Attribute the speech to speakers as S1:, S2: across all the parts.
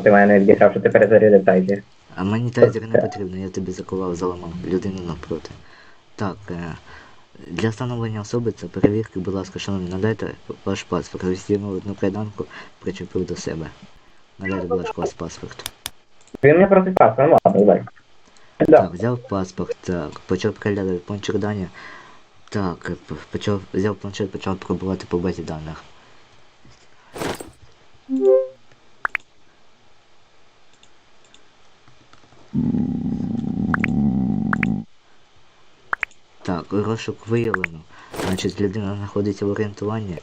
S1: ти мене відіграв, що ти перезарядив тайзер.
S2: А мені тайзер не потрібно, я тобі заковав, заламав людину навпроти. Так, е, для встановлення особи це перевірки, будь ласка, шановні, надайте ваш паспорт. Розділимо одну кайданку, причепив до себе. Надайте, будь ласка, ваш паспорт.
S1: Він мене просить паспорт, ну ладно, давай.
S2: Так, взяв паспорт, так, почав переглядати пончик дані. Так, почав, взяв планшет, почав пробувати по базі даних. Так, розшук виявлено. Значить, людина знаходиться в орієнтуванні.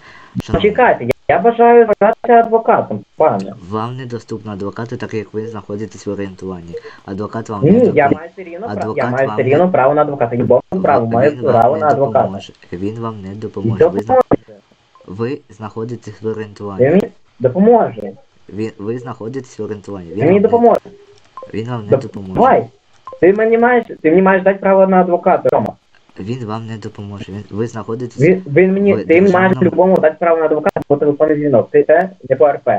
S2: Шановні,
S1: Чекайте, я, я бажаю стати адвокатом, пане.
S2: вам недоступно адвокати, так як ви знаходитесь в орієнтуванні. Адвокат вам
S1: Ні,
S2: не
S1: я
S2: допоможе.
S1: маю все рівно право,
S2: Адвокат
S1: я маю
S2: вам
S1: все
S2: не-
S1: право на адвоката. Любов право, маю
S2: Він вам
S1: право
S2: не
S1: на адвоката.
S2: допоможе. Він вам не допоможе. Ви, зна-
S1: допоможе.
S2: ви знаходитесь в
S1: Він мені допоможе.
S2: Він, ви знаходитесь в орієнтуванні. Він,
S1: Він мені
S2: не,
S1: допоможе.
S2: він вам не
S1: Доп-
S2: допоможе.
S1: Давай. Ти мені маєш, ти мені маєш дати право на адвоката, Рома.
S2: Він вам не допоможе. Він, ви знаходитесь.
S1: Він, він мені,
S2: Ви
S1: ти маєш
S2: державному-
S1: любому дати право на адвоката по телефону дзвінок. Ти це не по РП.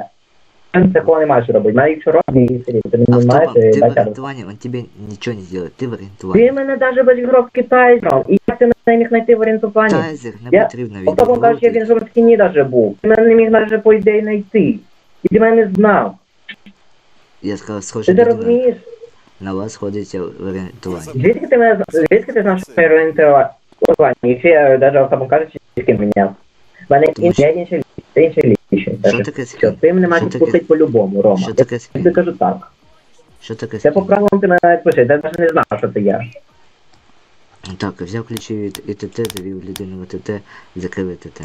S1: Ти такого не маєш робити. Навіть якщо робить, і. Ти
S2: Автопом,
S1: маєш
S2: ти
S1: е,
S2: в
S1: дати адвоката.
S2: орієнтуванні, він тебе нічого не зробить. Ти в орієнтуванні.
S1: Ти мене навіть без ігрок китайцем. І як ти мене міг знайти в орієнтуванні?
S2: Тайзер не
S1: Я-
S2: потрібно від
S1: Потім кажеш, я він же в стіні навіть був. Ти мене не міг навіть по ідеї знайти. І ти мене не знав.
S2: Я сказав,
S1: Ти
S2: схоже,
S1: це
S2: людина
S1: розумієш?
S2: На вас сходиться в орієнтуванні.
S1: Звідки ти мене зна- звідки ти знав, що я орієнтуванні? Якщо я навіть автопом кажучи, скін міняв. В мене
S2: Тому що-
S1: інші інші ліші.
S2: Що таке
S1: Що ти мене маєш
S2: Що таке-
S1: по-любому, Рома.
S2: Що таке
S1: Я тобі
S2: скін?
S1: кажу так.
S2: Що таке
S1: Це по
S2: скін?
S1: правилам ти мене навіть пишеш, я навіть не знав, що ти я.
S2: Так, взяв ключі від ІТТ, завів людину в ІТТ, закрив ІТТ.